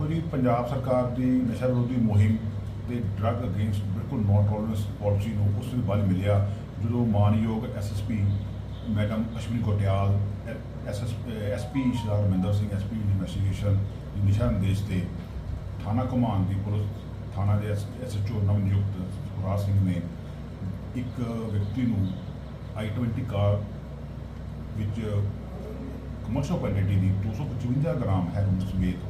ਪੰਜਾਬ ਸਰਕਾਰ ਦੀ ਨਸ਼ਾ ਵਿਰੋਧੀ ਮੁਹਿੰਮ ਤੇ ਡਰੱਗ ਅਗੇਂਸਟ ਬਿਲਕੁਲ ਨੋ ਟੋਲਰੈਂਸ ਪਾਲਿਸੀ ਨੂੰ ਉਸ ਦੇ ਬਲ ਮਿਲਿਆ, ਜਦੋਂ ਮਾਨਯੋਗ SSP madam Ashwani Kotiyal SS SP Sardar Raminder Singh SP investigation ਦੀ ਨਿਸ਼ਾ ਨਿਰਦੇਸ਼ ਤੇ ਥਾਣਾ ਕਮਾਨ ਦੀ ਪੁਲਿਸ, ਥਾਣਾ ਦੇ ਐਸਐਚਓ ਨਵ ਨਿਯੁਕਤ ਸੁਖਰਾਜ ਸਿੰਘ ਨੇ ਇੱਕ ਵਿਅਕਤੀ ਨੂੰ i20 ਕਾਰ ਵਿੱਚ ਕਮਰਸ਼ਲ ਕੁਆਂਟੀਟੀ ਦੀ 255 ਗ੍ਰਾਮ ਹੈਰੋਇਨ ਸਮੇਤ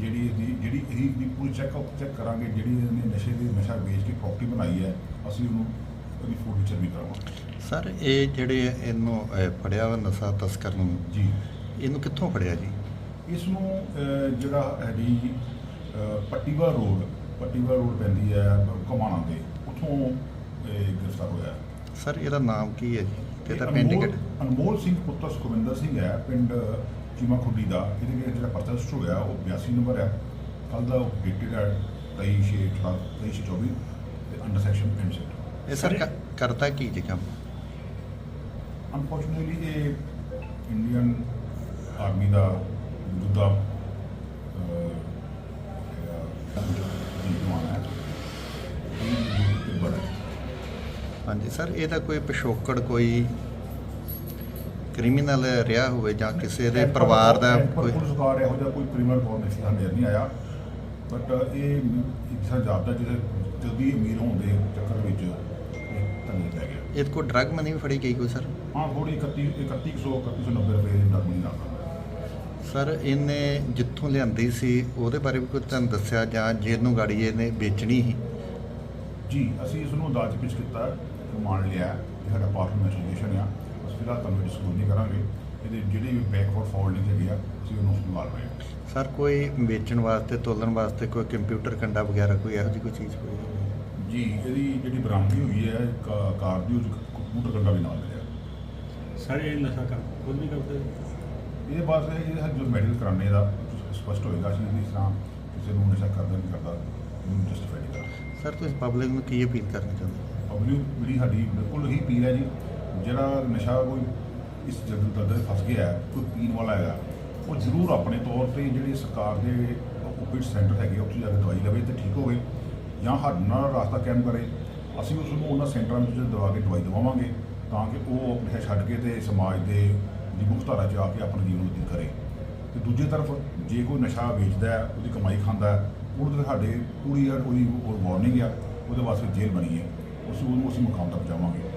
ਜਿਹੜੀ ਇਹਦੀ ਜਿਹੜੀ ਇਹਦੀ ਦੀ ਪੂਰੀ ਚੈੱਕਅਪ ਚੈੱਕ ਕਰਾਂਗੇ ਜਿਹੜੀ ਇਹਨੇ ਨਸ਼ੇ ਦੀ ਨਸ਼ਾ ਵੇਚ ਕੇ ਪ੍ਰਾਪਰਟੀ ਬਣਾਈ ਹੈ ਅਸੀਂ ਉਹਨੂੰ ਉਹਦੀ ਫੋਟੋ ਚੈੱਕ ਵੀ ਕਰਾਵਾਂਗੇ ਸਰ ਇਹ ਜਿਹੜੇ ਇਹਨੂੰ ਫੜਿਆ ਵਾ ਨਸ਼ਾ ਤਸਕਰ ਨੂੰ ਜੀ। ਇਹਨੂੰ ਕਿੱਥੋਂ ਫੜਿਆ ਜੀ? ਇਸ ਨੂੰ ਜਿਹੜਾ ਅਹ, ਪੱਟੀਵਾ ਰੋਡ ਪੱਟੀਵਾ ਰੋਡ ਪੈਂਦੀ ਹੈ ਕਮਾਣਾ ਦੇ ਉੱਥੋਂ ਗ੍ਰਿਫਤਾਰ ਹੋਇਆ। ਸਰ ਇਹਦਾ ਨਾਮ ਕੀ ਹੈ ਜੀ? ਤੇ ਇਹ ਪਿੰਡ ਅਨਮੋਲ ਸਿੰਘ ਪੁੱਤਰ ਸੁਖਵਿੰਦਰ ਸਿੰਘ ਹੈ ਪਿੰਡ ਚੀਮਾ ਖੁੱਡੀ ਦਾ ਇਹਦੇ ਵਿੱਚ ਜਿਹੜਾ ਪਰਚਾ ਰਜਿਸਟਰ ਹੋਇਆ ਉਹ 82 ਨੰਬਰ ਹੈ ਕੱਲ ਦਾ ਉਹ ਡੇਟਡ ਹੈ 23 23 24 ਤੇ ਅੰਡਰ ਸੈਕਸ਼ਨ ਐਂਡ ਇਹ ਸਰ ਕ- ਕਰਦਾ ਕੀ ਜੀ ਕੰਮ? ਅਨਫੋਰਚੂਨੇਟਲੀ ਇਹ ਇੰਡੀਅਨ ਆਰਮੀ ਦਾ ਮੌਜੂਦਾ ਹਾਂਜੀ ਸਰ ਇਹਦਾ ਕੋਈ ਪਿਛੋਕੜ ਕੋਈ ਕ੍ਰਿਮੀਨਲ ਰਿਹਾ ਹੋਵੇ ਜਾਂ ਕਿਸੇ ਦੇ ਪਰਿਵਾਰ ਦਾ ਕੋਈ ਪੁਲਿਸ ਕਾਰ ਇਹੋ ਜਿਹਾ ਕੋਈ ਕ੍ਰਿਮੀਨਲ ਨਹੀਂ ਸਾਹਮਣੇ ਨਹੀਂ ਆਇਆ। ਬਟ ਇਹ ਇੱਕ ਸਾ ਜਾਪਦਾ ਜਿਹਦੇ ਜਲਦੀ ਅਮੀਰ ਹੋਣ ਦੇ ਚੱਕਰ ਵਿੱਚ ਇਹ ਤੰਗੀ ਪੈ ਗਿਆ ਇਹਦੇ ਕੋਲ ਡਰਗ ਮਨੀ ਵੀ ਫੜੀ ਗਈ ਕੋਈ ਸਰ ਹਾਂ ਥੋੜੀ 31 3100 3190 ਰੁਪਏ ਦੀ ਡਰਮੀ ਨਾਲ। ਸਰ ਇਹਨੇ ਜਿੱਥੋਂ ਲਿਆਂਦੀ ਸੀ ਉਹਦੇ ਬਾਰੇ ਵੀ ਕੋਈ ਤੁਹਾਨੂੰ ਦੱਸਿਆ ਜਾਂ ਜਿਹਨੂੰ ਗਾੜੀ ਇਹਨੇ ਵੇਚਣੀ ਸੀ? ਜੀ ਅਸੀਂ ਇਸ ਨੂੰ ਅਦਾਲਤ ਵਿੱਚ ਕੀਤਾ ਰਿਮਾਂਡ ਲਿਆ ਇਹ ਸਾਡਾ ਪਾਰਟ ਇਨਵੈਸਟੀਗੇਸ਼ਨ ਆ। ਫਿਲਹਾਲ ਤੁਹਾਨੂੰ ਡਿਸਕਲੋਜ਼ ਨਹੀਂ ਕਰਾਂਗੇ। ਇਹਦੇ ਜਿਹੜੇ ਵੀ ਬੈਕਵਰਡ ਫਾਰਵਰਡਿੰਗ ਹੈਗੀ ਆ ਅਸੀਂ ਉਹਨੂੰ ਸੰਭਾਲ ਰਹੇ ਹਾਂ ਸਰ ਕੋਈ ਵੇਚਣ ਵਾਸਤੇ ਤੋਲਣ ਵਾਸਤੇ ਕੋਈ ਕੰਪਿਊਟਰ ਕੰਡਾ ਵਗੈਰਾ ਕੋਈ ਇਹੋ ਜਿਹੀ ਕੋਈ ਚੀਜ਼ ਹੋਈ ਜੀ ਇਹਦੀ ਜਿਹੜੀ ਬਰਾਮਦਗੀ ਹੋਈ ਹੈ ਕਾ- ਕਾਰ ਦੀ ਉਹ 'ਚ ਕੰਪਿਊਟਰ ਕੰਡਾ ਵੀ ਨਾਲ ਮਿਲਿਆ ਸਰ ਇਹ ਨਸ਼ਾ ਕਰ ਖੁਦ ਨਹੀਂ ਕਰਦੇ? ਇਹਦੇ ਬਾਅਦ ਇਹ ਜੋ ਮੈਡੀਕਲ ਕਰਾਣੇ ਦਾ ਸਪਸ਼ਟ ਹੋਏਗਾ ਅਸੀਂ ਇਸ ਤਰ੍ਹਾਂ ਕਿਸੇ ਨੂੰ ਨਸ਼ਾ ਕਰਦਾ ਨਹੀਂ ਕਰਦਾ ਇਹਨੂੰ ਜਸਟੀਫਾਈ ਨਹੀਂ ਕਰਾਂਗੇ ਸਰ ਤੁਸੀਂ ਪਬਲਿਕ ਨੂੰ ਕੀ ਅਪੀਲ ਕਰਨਾ ਚਾਹੁੰਦੇ ਪਬਲਿਕ ਜਿਹੜੀ ਸਾਡੀ ਬਿਲਕੁਲ ਹੀ ਅਪੀਲ ਹੈ ਜੀ ਜਿਹੜਾ ਨਸ਼ਾ ਕੋਈ ਇਸ ਜਗਤ ਦਰਦ ਫਸ ਗਿਆ ਹੈ, ਕੋਈ ਪੀਣ ਵਾਲਾ ਹੈਗਾ ਉਹ ਜ਼ਰੂਰ ਆਪਣੇ ਤੌਰ ਤੇ ਜਿਹੜੇ ਸਰਕਾਰ ਦੇ ਓਪੀਡ ਸੈਂਟਰ ਹੈਗੇ ਉੱਥੇ ਜਾ ਕੇ ਦਵਾਈ ਲਵੇ ਤੇ ਠੀਕ ਹੋਵੇ ਜਾਂ ਸਾਡੇ ਨਾਲ ਰਾਸਤਾ ਕਾਇਮ ਕਰੇ। ਅਸੀਂ ਉਸ ਨੂੰ ਉਹਨਾਂ ਸੈਂਟਰਾਂ ਵਿੱਚ ਦਵਾ ਕੇ ਦਵਾਈ ਦਵਾਵਾਂਗੇ ਤਾਂ ਕਿ ਉਹ ਆਪਣੇ ਛੱਡ ਕੇ ਤੇ ਸਮਾਜ ਦੇ ਦੀ ਮੁੱਖ ਧਾਰਾ 'ਚ ਆ ਕੇ ਆਪਣਾ ਜੀਵਨ ਬਤੀਤ ਕਰੇ। ਤੇ ਦੂਜੀ ਤਰਫ ਜੇ ਕੋਈ ਨਸ਼ਾ ਵੇਚਦਾ ਹੈ ਉਹਦੀ ਕਮਾਈ ਖਾਂਦਾ ਹੈ ਉਹਦੇ ਤੇ ਸਾਡੇ ਪੂਰੀ ਉਹਦੀ ਵਾਰਨਿੰਗ ਆ ਉਹਦੇ ਵਾਸਤੇ ਜੇਲ੍ਹ ਬਣੀ ਹੈ। ਉਸ ਨੂੰ ਅਸੀਂ ਮੁਕਾਮ ਤੱਕ ਪਹੁੰਚਾਵਾਂਗੇ।